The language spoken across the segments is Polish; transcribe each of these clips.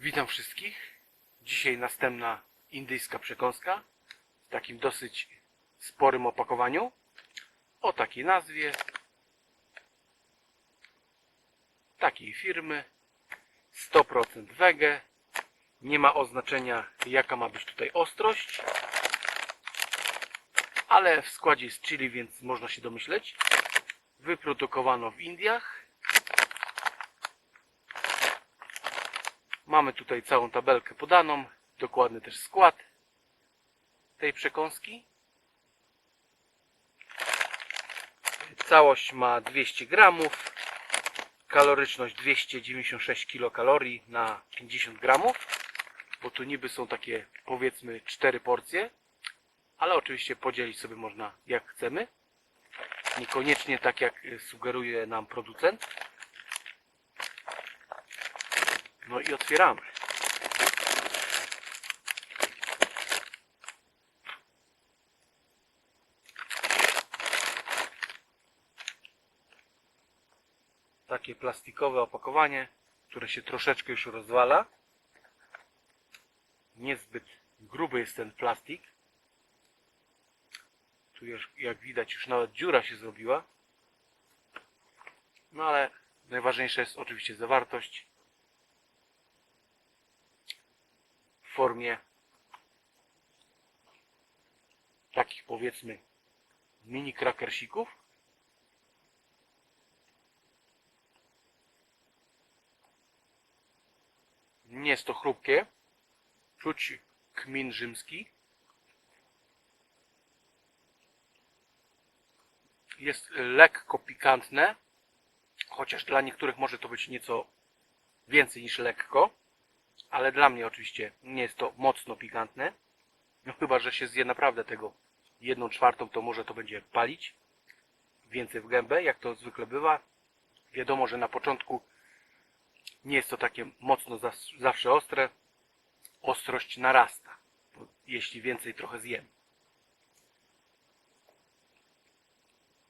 Witam wszystkich. Dzisiaj następna indyjska przekąska w takim dosyć sporym opakowaniu. O takiej nazwie. Takiej firmy. 100% wege. Nie ma oznaczenia jaka ma być tutaj ostrość. Ale w składzie jest chili więc można się domyśleć. Wyprodukowano w Indiach Mamy tutaj całą tabelkę podaną, dokładny też skład tej przekąski. Całość ma 200 gramów, kaloryczność 296 kilokalorii na 50 gramów, bo tu niby są takie powiedzmy 4 porcje, ale oczywiście podzielić sobie można jak chcemy. Niekoniecznie tak jak sugeruje nam producent. No i otwieramy. Takie plastikowe opakowanie, które się troszeczkę już rozwala. Niezbyt gruby jest ten plastik. Tu już, jak widać, już nawet dziura się zrobiła. No ale najważniejsza jest oczywiście zawartość. W formie takich powiedzmy mini krakersików. Nie jest to chrupkie. Czuć kmin rzymski. Jest lekko pikantne, chociaż dla niektórych może to być nieco więcej niż lekko ale dla mnie oczywiście nie jest to mocno pikantne. No chyba, że się zje naprawdę tego jedną czwartą, to może to będzie palić więcej w gębę, jak to zwykle bywa. Wiadomo, że na początku nie jest to takie mocno zawsze ostre. Ostrość narasta, jeśli więcej trochę zjem.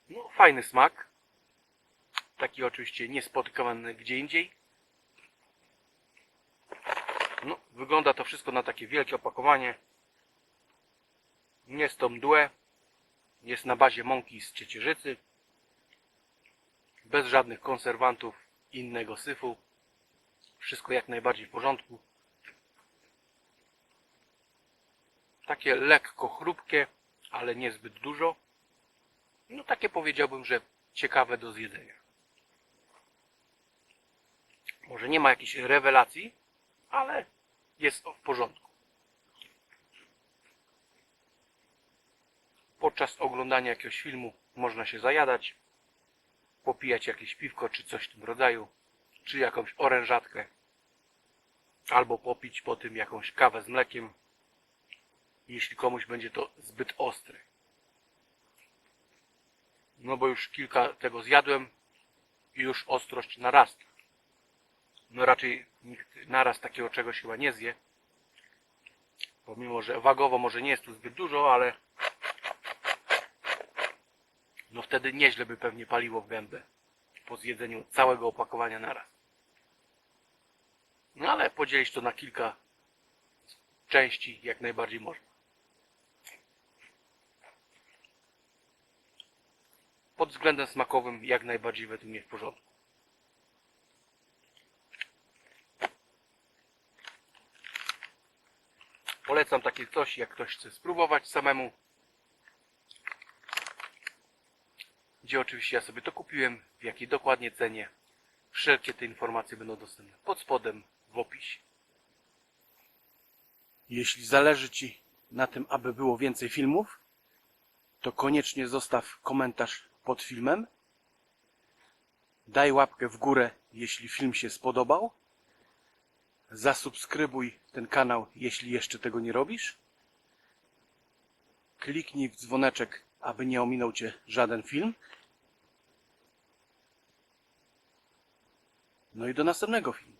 No, fajny smak. Taki oczywiście niespotykany gdzie indziej. No, wygląda to wszystko na takie wielkie opakowanie. Nie jest to mdłe. Jest na bazie mąki z ciecierzycy. Bez żadnych konserwantów innego syfu. Wszystko jak najbardziej w porządku. Takie lekko chrupkie, ale niezbyt dużo. No takie powiedziałbym, że ciekawe do zjedzenia. Może nie ma jakiejś rewelacji, ale jest w porządku. Podczas oglądania jakiegoś filmu można się zajadać, popijać jakieś piwko czy coś w tym rodzaju, czy jakąś orężatkę, albo popić po tym jakąś kawę z mlekiem, jeśli komuś będzie to zbyt ostre. No bo już kilka tego zjadłem i już ostrość narasta. No raczej nikt naraz takiego czegoś chyba nie zje. Pomimo, że wagowo może nie jest tu zbyt dużo, ale no wtedy nieźle by pewnie paliło w gębę po zjedzeniu całego opakowania naraz. No ale podzielić to na kilka części jak najbardziej można. Pod względem smakowym jak najbardziej według mnie w porządku. Polecam takie coś, jak ktoś chce spróbować samemu. Gdzie oczywiście ja sobie to kupiłem, w jakiej dokładnie cenie. Wszelkie te informacje będą dostępne pod spodem w opisie. Jeśli zależy Ci na tym, aby było więcej filmów, to koniecznie zostaw komentarz pod filmem. Daj łapkę w górę, jeśli film się spodobał. Zasubskrybuj ten kanał, jeśli jeszcze tego nie robisz. Kliknij w dzwoneczek, aby nie ominął Cię żaden film. No i do następnego filmu.